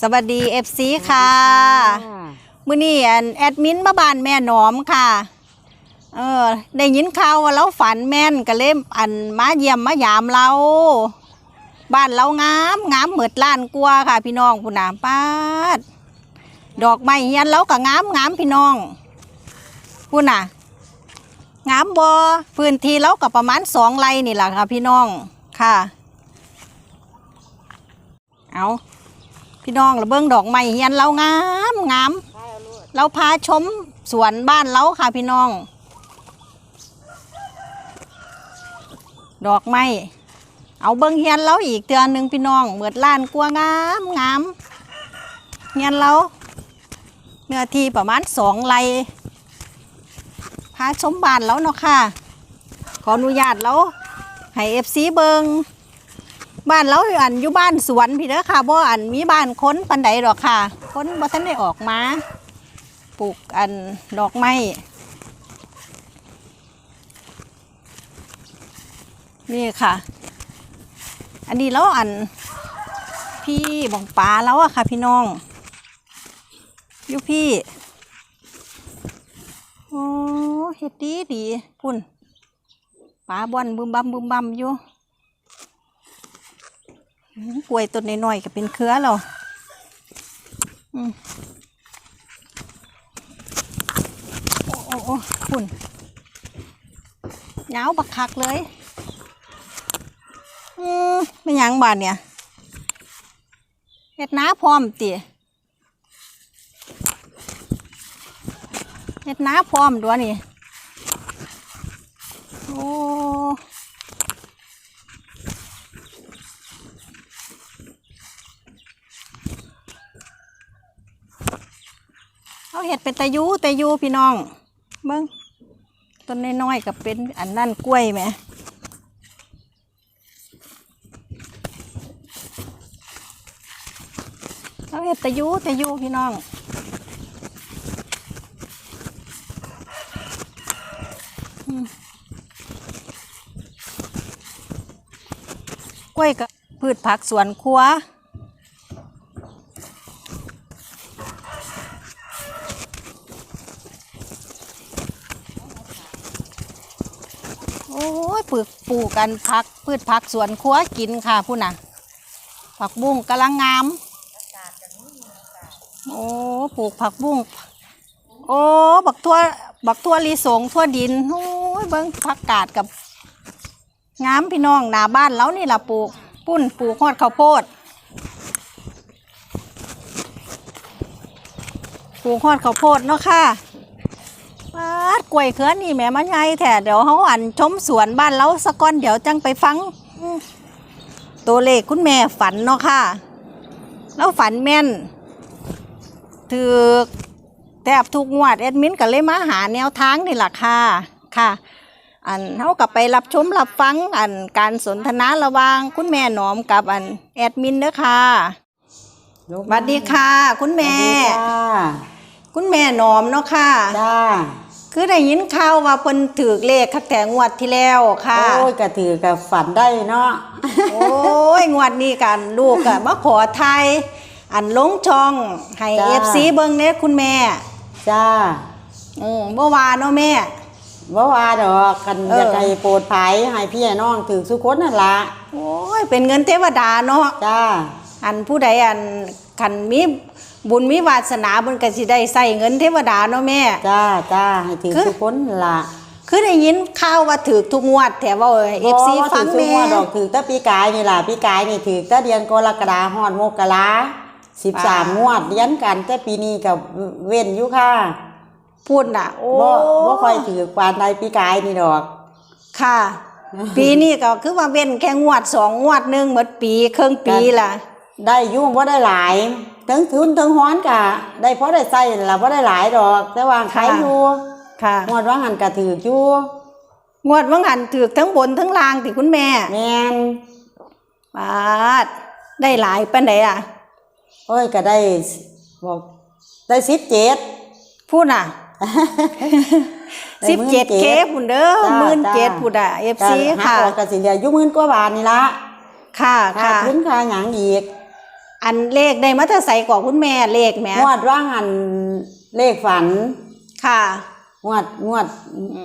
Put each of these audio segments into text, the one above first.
สวัสดี FC ค่ะมื้อนี้อันแอดมินมาบ้านแม่หนอมค่ะ เออได้ยินข่าวว่าเราฝันแม่นก็เลยอันมาเยี่ยมมายามเรา บ้านเรางามงามเหมือดล้านกลัวาค่ะ พี่น้องผู้นาป้าด ดอกไม้เฮียนเราก็งามงามพี่น้องผู้น่ะ งามบอพื้นที่เราก็ประมาณสองไร่นี่แหละค่ะ พี่น้องค่ะ เอา พี่น้องระเบิ้งดอกไม้เฮียนเรางามงามเราพาชมสวนบ้านเราค่ะพี่น้อง ดอกไม้เอาเบิ้งเฮียนเราอีกเตือนหนึ่งพี่น้องเหมือดล้านกลัวางามงามเฮียนเราเนื้อที่ประมาณสองไร่พาชมบ้านแล้วเนาะค่ะ ขออนุญาตแล้วให้เอฟซีเบิง บ้านเราอันอยู่บ้านสวนพี่เด้อค่ะบ่อันมีบ้านค้นปันใดดอกค่ะค้นบ่ทันได้ออกมาปลูกอันดอกไม้นี่ค่ะ อันนี้แล้วอัน พี่บองปลาแล้วอะค่ะ พี่น้องอยู่พี่โอ้เฮ็ดดีดีพุ่นปลาบอนบึมบัมบึมบัมอยู่ ป่วยต้นน้อยๆก็เป็นเครือเราอืมโอ้โอ้โอ้คุณยาวบักคักเลย อืมไม่ยังบาดเนี่ยเฮ็ดน้าพร้อมติเฮ็ดน้าพร้อมด้วยนี่ โอ้ เขาเห็ดเป็นตะยูตะยูพี่น้องเบิ้งต้นน้อยๆกับเป็นอันนั่นกล้วยไหมเขาเห็ดตะยูตะยูพี่น้องกล้วยกับพืชผักสวนครัว โอ้ย ปลูกปลูกกันพักพืชผักสวนครัวกินค่ะผู้น่ะ ผักบุ้งกำลังงามโอ้ปลูกผักบุ้งโอ้บักทั่วบักทั่วลีสงทั่วดินโอ้ยเบิ้งผักกาดกับงามพี่น้องหน้าบ้านแล้วนี่ล่ะปลูกปุ้นปลูกฮอดข้าวโพดปลูกฮอดข้าวโพดเนาะค่ะ ปาดกล้วยเขือนี่แหม่มาใหญ่แท้เดี๋ยวเขาอันชมสวนบ้านเราสะก้อนเดี๋ยวจังไปฟังอืมตัวเลขคุณแม่ฝันเนาะค่ะ แล้วฝันแม่นถือแทบทุกงวดแอดมินก็เลยมาหาแนวทางนี่แหละค่ะค่ะ อันเขากับไปรับชมรับฟังอันการสนทนาระหว่างคุณแม่หนอมกับอันแอดมินเด้อค่ะสวัสดีค่ะ คุณแม่คุณแม่หนอมเนาะค่ะ จ้า คือได้ยินข่าวว่าเพิ่นถือเลขคักแต่งวดที่แล้วค่ะ โอ้ยกระถือกับฝันได้เนาะโอ้ยงวดนี้กันลูกอะมาขอไทย อันลงช่องให้เอฟซีเบิ่งเด้คุณแม่ จ้าอืมเมื่อวานเนาะแม่ว่าว่าดอกกันเอออยากให้โปรดภัยให้พี่ให้น้องถือสุคนนั่นละโอ้ยเป็นเงินเทวดาเนาะจ้าอันผู้ใดอันคันมี บุญมีวาสนาเพิ่นก็สิได้ใส่เงินเทวดาเนาะแม่ จ้าจ้าให้ถือคือสุคนนั่นละคือได้ยินข่าวว่าถือทุกงวดแต่ว่าเอฟซีบ่ว่าฟังถือสุแม่ว่าดอกถือแต่ปีกายนี่ล่ะปีกายนี่ถือแต่เดือนกรกฎาฮอดมกราสิบสามงวดเรียนกันแต่ปีนี้กับเว้นอยู่ค่ะพูดน่ะ โอ้บ่บ่ค่อยถือปานใดปีกายนี่ดอก ค่ะ ปีนี้ก็คือว่าเว้นแค่งวดสองงวดหนึงหมดปีครึ่งปีล่ะ ได้อยุ่งว่าได้หลาย ทั้งทุนทั้งฮ้อนกะได้เพราะได้ใส่นั่นละว่าได้หลายดอก แต่ว่าขายอยู่ค่ะงวดว่าหันกะถืออยู่งวดว่างหันถือทั้งบนทั้งล่างติคุณแม่แม่นปาดได้หลายปันไดอะโอ้ยก็ได้บอกได้สิบเจ็ดพูดน่ะได้สิบเจ็ด17,000เคพุ่นเด้อจ้าหมื่นเจ็ดจ้าพุ่นอะเอฟก็ซีหาค่ะออกกะสิเหลืออยู่หมื่นกว่าบาทนี่ละค่ะ ค่าค่ะทุนค่าหยังอีก อันเลขได้มาแต่ใส่กว่าคุณแม่เลขแหม่งวดว่างอันเลขฝัน ค่ะ งวดงวด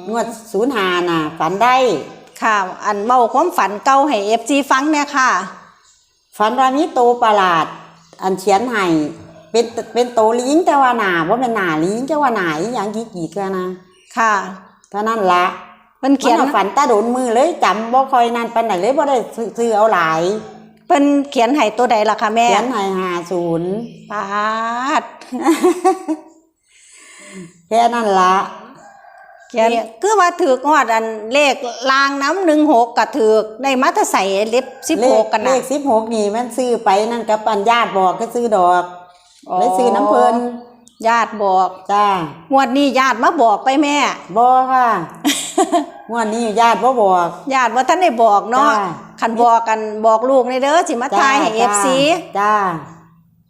งวดศูนย์หาน่ะ ฝันได้ ค่ะ อันเมาความฝันเก่าให้ FG ฟังเนี่ยค่ะ ฝันว่ามีโตประหลาด อันเขียนให้เป็นเป็นโตลิงแต่ว่าหนาว่าเป็นหนาลิงแต่ว่าหนาอหย่างกี่กี่กันนะค่ะเท่านั้นละเพิ่นเขียนมัฝันตาโดนมือเลยจำบ่ค่อยนั่นปานไหนเลยบ่ได้ซื้อซื้อเอาหลาย เพิ่นเขียนให้ตัวใดล่ะคะแม่เขียนให้หาศูนย์ปาดแค่นั้นละเขียนคือว่าถือกงวดอันเลขลางน้ำหนึ่งหกก็ถือกได้มาแต่ใส่เล็บสิบเลหขกกันเลนะขสิบหกนี่มันซื้อไปนั่นกับปันญาติบอกก็ซื้อดอกเลยซื้อน้ำเพลินญาติบอกจ้างวดนี้ญาติมาบอกไปแม่บ่ค่ะ งวดนี้ญาติบ่บอก ญาติว่าท่านได้บอกเนาะจ้า คันบอกกันบอกลูกในเด้อสิมาทายให้เอฟซีจ้า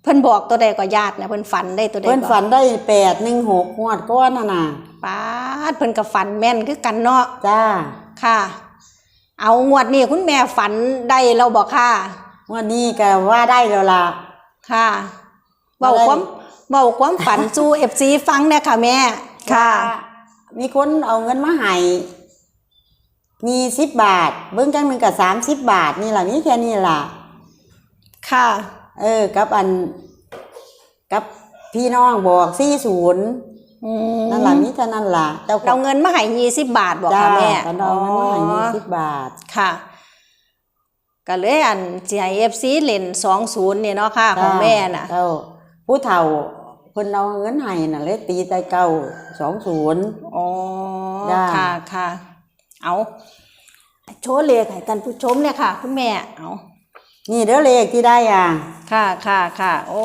เพิ่นบอกตัวใดก็ญาตินะเพิ่นฝันได้ตัวใดเพิ่นก็ฝันได้แปดหนึ่งหกงวดก้อนน่ะน่ะปาดเพิ่นก็ฝันแม่นคือกันเนาะจ้าค่ะ เอางวดนี้คุณแม่ฝันได้เราบอกค่ะ งวดนี้ก็ว่าได้แล้วล่ะ ค่ะเบาอะไรความเบาความฝันสู่เอฟซีฟังเนี่ยค่ะแม่ ค่ะว่า มีคนเอาเงินมาให้มีสิบบาท เบิ้งจังหนึ่งกับสามสิบบาท นี่แหละมีแค่นี้ล่ะ ค่ะ เออ กับอัน กับพี่น้องบอกสี่ศูนย์อืมนั่นแหละมีเท่านั้นล่ะเจ้าเราเงินมาให้ยี่สิบบาทบอกจ้าค่ะแม่กันเอาเงินมาให้มีสิบบาทค่ะก็เลยอันจีไอเอฟซีเล่นสองศูนย์เนี่ยเนาะค่ะ ของแม่น่ะเจ้าผู้เฒ่า เพิ่นเอาเงินให้น่ะเลยตีใจเก้าสองศูนย์ อ๋อจ้าค่ะค่ะ เอาโชว์เลขให้ท่านผู้ชมเนี่ยค่ะ คุณแม่ เอานี่เด้อเลขที่ได้อะค่ะค่ะค่ะ โอ้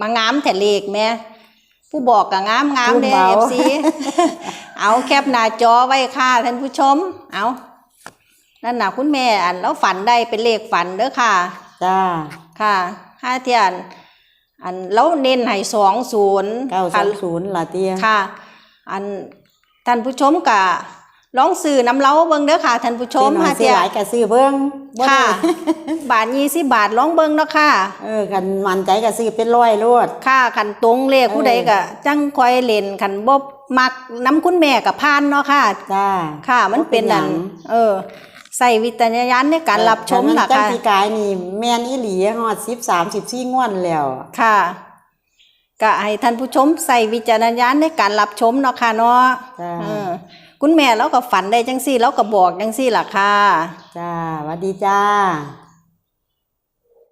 มางามแต่เลขแม่ ผู้บอกกับงามงามรุ่นเด้เบาเอฟซีเอาแคปหน้าจอไว้ค่ะท่านผู้ชม เอานั่นน่ะคุณแม่อันแล้วฝันได้เป็นเลขฝันเด้อค่ะ จ้า ค่ะห้าเทียน อันแล้วเน้นให้สองศูนย์เก้าสองศูนย์ละเตียค่ะ อันท่านผู้ชมกะลองซื้อน้ำเล้าเบิ่งเด้อค่ะท่านผู้ชมซื้อหน่อห้ายซื้เทีอยนหลายก็ซื้อเบิ้งบ่ได้ค่ะ บาทยี่สิบบาทลองเบิ่งเนาะค่ะเออกันมันใจก็ซื้อเป็นร้อยโลดค่าขันตรงเลขผู้ใดเออก็จังคอยเล่นขันบบมักน้ำคุณแม่กับพานเนาะค่ะจ้าค่ะมันเป็นหอัยันงเออ ใส่วิจารณญาณในการรับชมแต่ล่ะจังค่ะปีกายนี่ แม่นอีหลีฮอด10 30 4งวดแล้ว ค่ะก็ให้ท่านผู้ชมใส่วิจารณญาณในการรับชมเนาะค่ะเนาะจ้าเออคุณแม่เราก็ฝันได้จังซี่เราก็บอกจังซี่ล่ะค่ะ จ้าหวัดดีจ้า